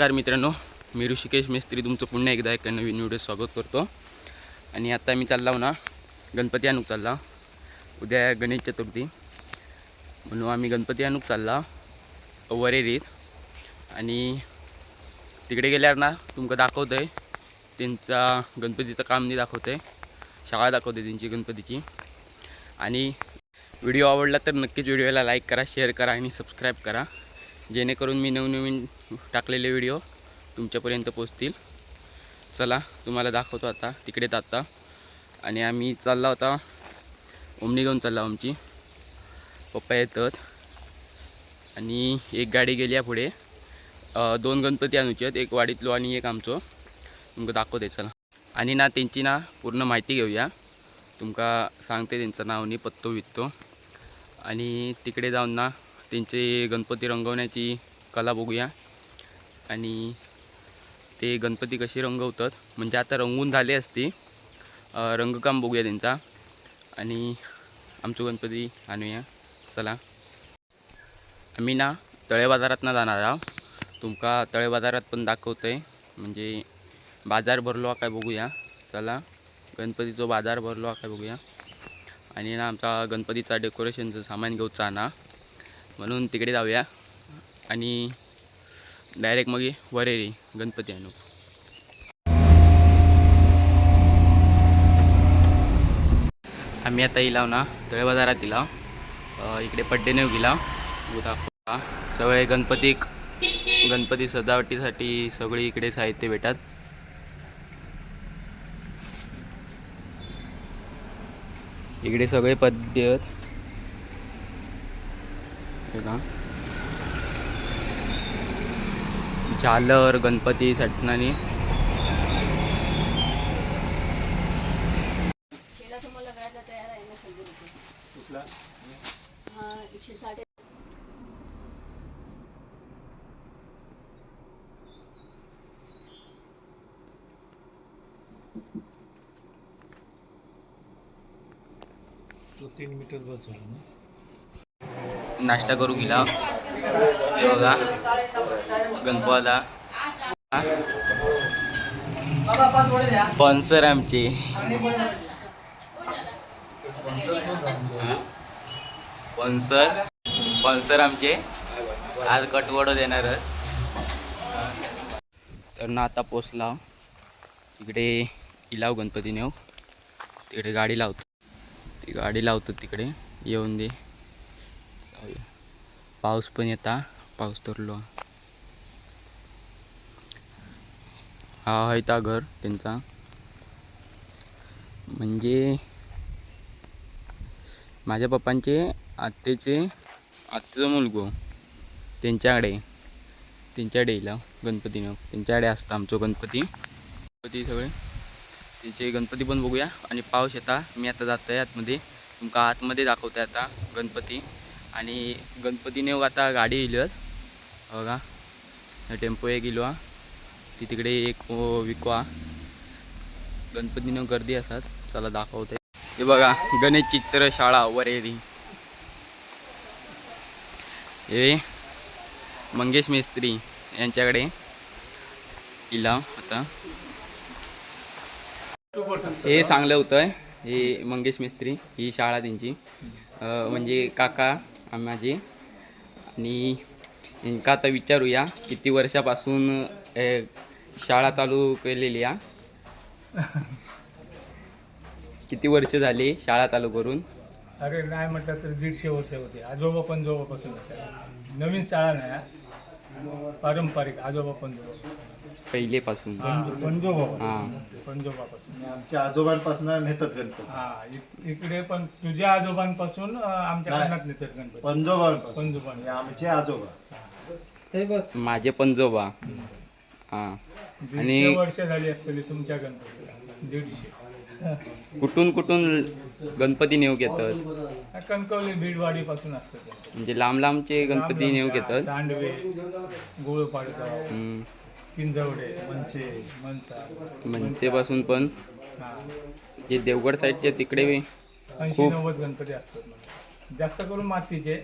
नमस्कार मित्रांनो मी ऋषिकेश मिस्त्री तुमचं पुन्हा एकदा एका नवीन व्हिडिओ स्वागत करतो. आणि आता मी चालला ना गणपती आणूक चालला उद्या गणेश चतुर्थी. म्हणून आम्ही गणपती आणूक चालला वरेरीत. आणि तिकडे गेल्यावर ना तुमका दाखवतं आहे त्यांचा गणपतीचं काम नाही दाखवतं आहे शाळा दाखवते त्यांची गणपतीची. आणि व्हिडिओ आवडला तर नक्कीच व्हिडिओला लाईक करा शेअर करा आणि सबस्क्राईब करा. जेणेकरून मी नवनवीन टाकलेले व्हिडिओ तुमच्यापर्यंत पोचतील चला तुम्हाला दाखवतो आता. तिकडे आता आणि आम्ही चालला होता. ओमनी घेऊन चालला आमची. पप्पा येतात. आणि एक गाडी गेली आहे पुढे. दोन गणपती आणूचे आहेत. एक वाडीतलो आणि एक आमचो. तुमका दाखवते चला. आणि ना त्यांची ना पूर्ण माहिती घेऊया. तुमका सांगते त्यांचं नाव आणि पत्तो वित्तो. आणि तिकडे जाऊन ना त्यांचे गणपती रंगवण्याची कला बघूया. आणि ते गणपती कसे रंगवतात म्हणजे आता रंगून झाले असते. रंगकाम बघूया त्यांचा. आणि आमचं गणपती आणूया. चला. आम्ही ना तळे बाजारातनं जाणार आहोत. तुमका तळे बाजारात पण दाखवतो आहे म्हणजे बाजार भरलो हा काय बघूया. चला. गणपतीचं बाजार भरलो हा काय बघूया. आणि ना आमचा गणपतीचा डेकोरेशनचं सामान घेऊचा ना म्हणून तिकडे जाऊया. आणि डायरेक्ट मग वरेरी गणपती आणू. आम्ही आता इलाव ना तळे बाजारात इलाव इकडे पड्डेने गेला दाखवा. सगळे गणपती गणपती सजावटीसाठी सगळी इकडे साहित्य भेटतात. इकडे सगळे पद्य आहेत हे का झालर गणपती सटणानी शेला तुम्हाला करायला तयार आहे ना शंभर रुपये हा एकशे साठ आहे. तो तीन मीटर बस नाश्ता करू गेला बघा गणपतीला. स्पॉन्सर आमचे. स्पॉन्सर स्पॉन्सर आमचे. आज कटवडं देणार तर ना आता पोचला. तिकडे इलाव गणपती नेऊ. तिकडे गाडी लावतो. ती गाडी लावतो तिकडे. येऊन दे. जाऊया. पाऊस पण येता पाऊस तरलो. हा हैता घर त्यांचा. म्हणजे माझ्या पप्पांचे आत्तेचे आत्तेचा मुलगो त्यांच्याकडे त्यांच्याकडे येईल गणपतीनं त्यांच्याकडे असतं आमचो गणपती. गणपती सगळे. त्यांचे गणपती पण बघूया. आणि पाऊस येता मी आता जातो आहे आतमध्ये. तुमका आतमध्ये दाखवते आता गणपती. आणि गणपतीने आता गाडी येईल बघा टेम्पो एक इलो हा. ती तिकडे एक विकवा. गणपतीने गर्दी असतात चला दाखवते. हे बघा गणेश चित्र शाळा वरेरी हे मंगेश मेस्त्री यांच्याकडे इला आता. हे चांगलं होतं हे मंगेश मिस्त्री ही शाळा त्यांची. म्हणजे काका माझी आणि यांका आता विचारूया किती वर्षापासून शाळा चालू केलेली या किती वर्ष झाली शाळा चालू करून? अरे नाही म्हटलं तर दीडशे वर्ष होते. आजोबा पण जोबापासून नवीन शाळा नाही पारंपरिक आजोबा पण जोबा पहिलेपासून. पंजोबा हां. पंजोबापासून. आमच्या आजोबांपासून नेतात गणपती हा इक- इकडे पण तुझ्या आजोबांपासून अं, आमच्या नाही. कानात नेतात गणपती पंजोबांपासून. पंजोबा आमचे आजोबा. माझे पंजोबा हां. दीडशे आणि- वर्ष झाली असतील तुमच्या गणपतीला. दीडशे. कुठून कुठून गणपती नेऊ घेतात? कणकवली भीडवाडी पासून असतं ते. म्हणजे लांब लांबचे गणपती नेऊ घेतात? दांडवे हम्म. किंजवडे म्हणजे मनसा मनसेपासून पण? जे देवगड साईडचे तिकडे ऐंशी खूप- नव्वद गणपती असतात जास्त करून मातीचे.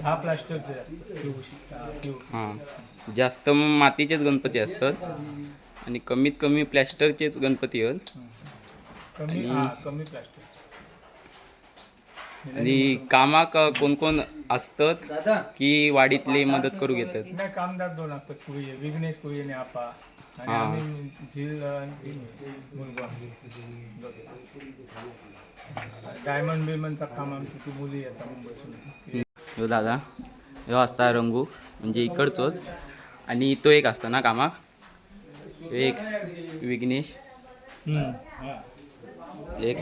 दहा प्लास्टरचे असतात. हां. जास्त मग मातीचेच गणपती असतात. आणि कमीत कमी प्लॅस्टरचेच गणपती आहेत. कमी हा कमी प्लास्टर. आणि कामाक कोण कोण असतात की वाडीतले मदत करू घेतात? नाही कामदार दोन असतात कुळी विघ्नेश कुळी आणि आपा आणि हा. आम्ही झील आणि मुलगा. डायमंड बिमंडचं काम आमची ती मुली येतात मुंबईतून. ह्यो दादा ह्यो असता रंगू म्हणजे इकडचोच. आणि तो एक असता ना कामाक? ह्यो एक विघ्नेश. एक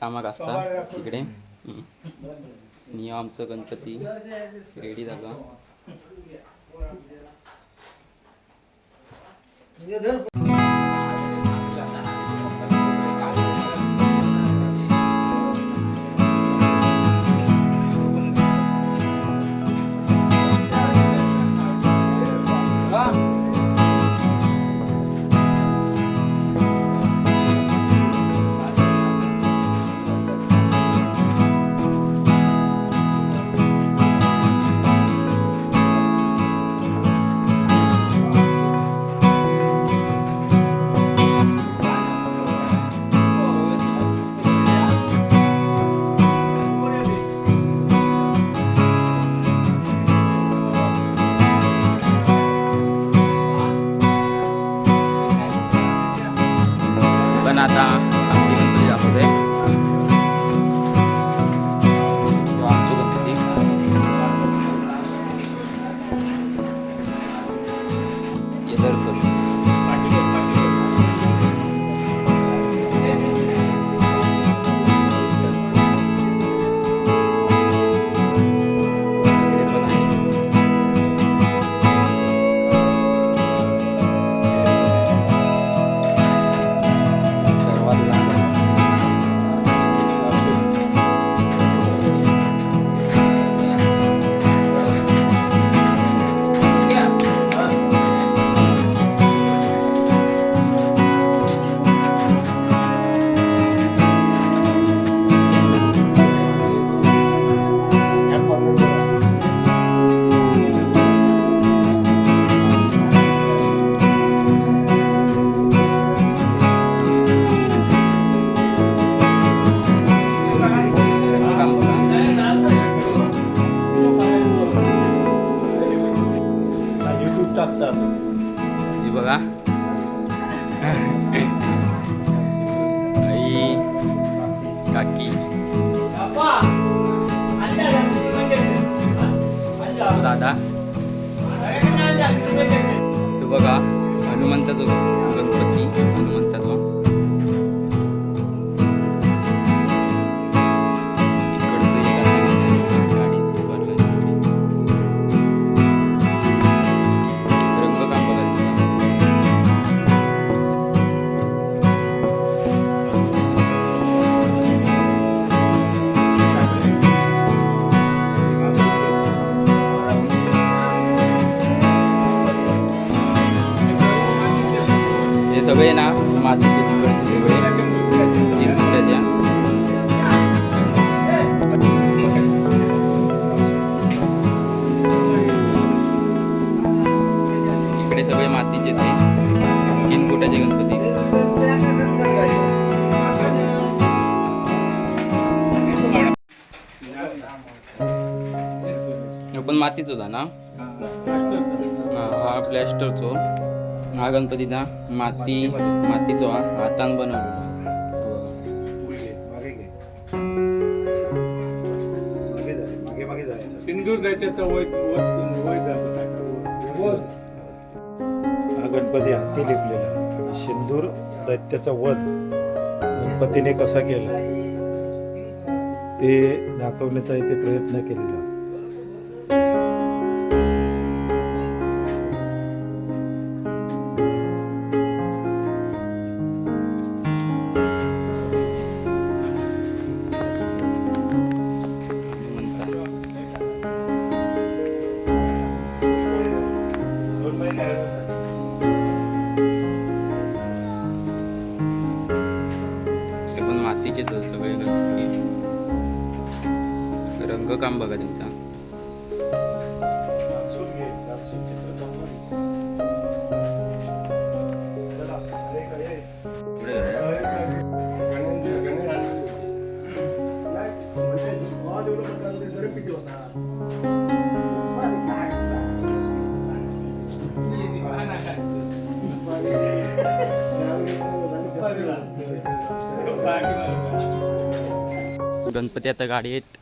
कामाक असता इकडे. हम्म. आमचं गणपती रेडी झाला पण युट्यूब टाकतात. हे बघा. आई काकी. दादा. हे बघा हनुमंताचा गणपती हे सगळे ना मातीचे तिकडचे सगळे चिरमुऱ्याच्या इकडे सगळे मातीचे ते. तीन फुटाचे गणपती. पण मातीच होता ना? हा प्लॅस्टरचो. हा गणपतीचा माती मातीचो हा हातान जायचं सिंदूर हा गणपती हाती लिपलेला आणि सिंदूर दैत्याचा वध. गणपतीने कसा केला? ते दाखवण्याचा इथे प्रयत्न केलेला काम बघा तुमचा. गणपती आता गाडी आहेत.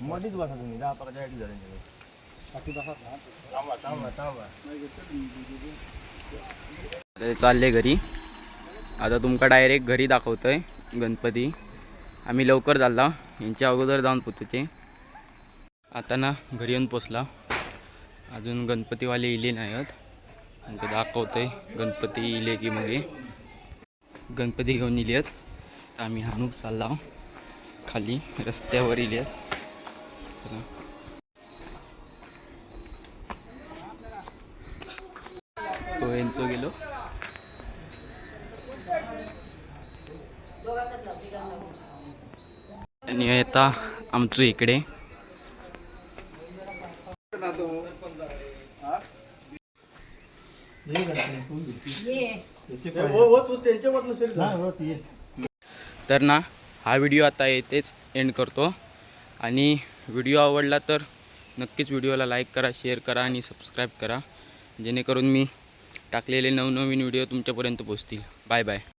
मध्येच बसा तुम्ही दहा पाच चालले घरी. आता तुमका डायरेक्ट घरी दाखवतोय गणपती. आम्ही लवकर चालला. यांच्या अगोदर जाऊन पोचते आता ना घरी येऊन पोचला. अजून गणपतीवाले इले नाही आहेत आणि ते दाखवतोय गणपती इले की मग. गणपती घेऊन इले आहेत आम्ही हाणूक चालला. खाली रस्त्यावर इले आहेत चला तो यांचो गेलो. आणि आता आमचो इकडे. तर ना हा व्हिडिओ आता येथेच एंड करतो. आणि व्हिडिओ आवडला तर नक्कीच व्हिडिओला लाईक करा शेअर करा आणि सबस्क्राईब करा. जेणेकरून मी टाकलेले नवनवीन व्हिडिओ तुमच्यापर्यंत पोचतील बाय बाय.